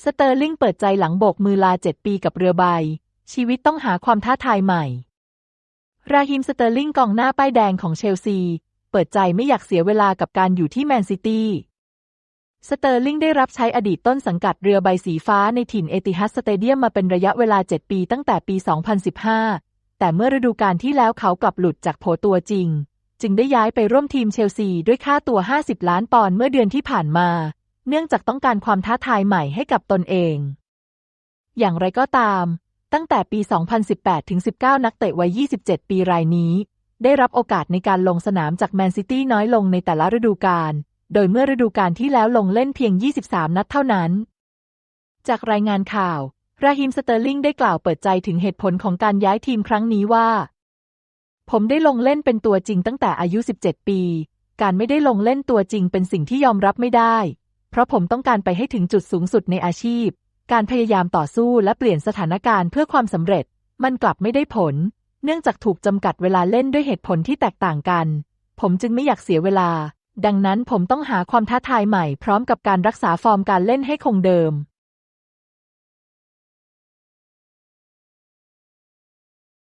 สเตอร์ลิงเปิดใจหลังโบกมือลาเจ็ดปีกับเรือใบ ชีวิตต้องหาความท้าทายใหม่ ราฮิมสเตอร์ลิงกองหน้าป้ายแดงของเชลซี เปิดใจไม่อยากเสียเวลากับการอยู่ที่แมนซิตี้ สเตอร์ลิงได้รับใช้อดีตต้นสังกัดเรือใบสีฟ้าในถิ่นเอติฮัดสเตเดียมมาเป็นระยะเวลา 7 ปีตั้งแต่ปี 2015 แต่เมื่อฤดูกาลที่แล้วเขากลับหลุดจากโผตัวจริง จึงได้ย้ายไปร่วมทีมเชลซีด้วยค่าตัว 50 ล้านปอนด์เมื่อเดือนที่ผ่านมา เนื่องจากต้องการความท้าทายใหม่ให้กับตนเอง อย่างไรก็ตาม ตั้งแต่ปี 2018 ถึง 19 นักเตะวัย 27 ปีรายนี้ ได้รับโอกาสในการลงสนามจากแมนซิตี้น้อยลงในแต่ละฤดูกาล โดยเมื่อฤดูกาลที่แล้วลงเล่นเพียง 23 นัดเท่านั้น จากรายงานข่าว ราฮิมสเตอร์ลิงได้กล่าวเปิดใจถึงเหตุผลของการย้ายทีมครั้งนี้ว่า ผมได้ลงเล่นเป็นตัวจริงตั้งแต่อายุ 17 ปี การไม่ได้ลงเล่นตัวจริงเป็นสิ่งที่ยอมรับไม่ได้ เพราะผมต้องการไปให้ถึงจุดสูงสุดในอาชีพ การพยายามต่อสู้และเปลี่ยนสถานการณ์เพื่อความสำเร็จ มันกลับไม่ได้ผล เนื่องจากถูกจำกัดเวลาเล่นด้วยเหตุผลที่แตกต่างกัน ผมจึงไม่อยากเสียเวลา ดังนั้นผมต้องหาความท้าทายใหม่พร้อมกับการรักษาฟอร์มการเล่นให้คงเดิม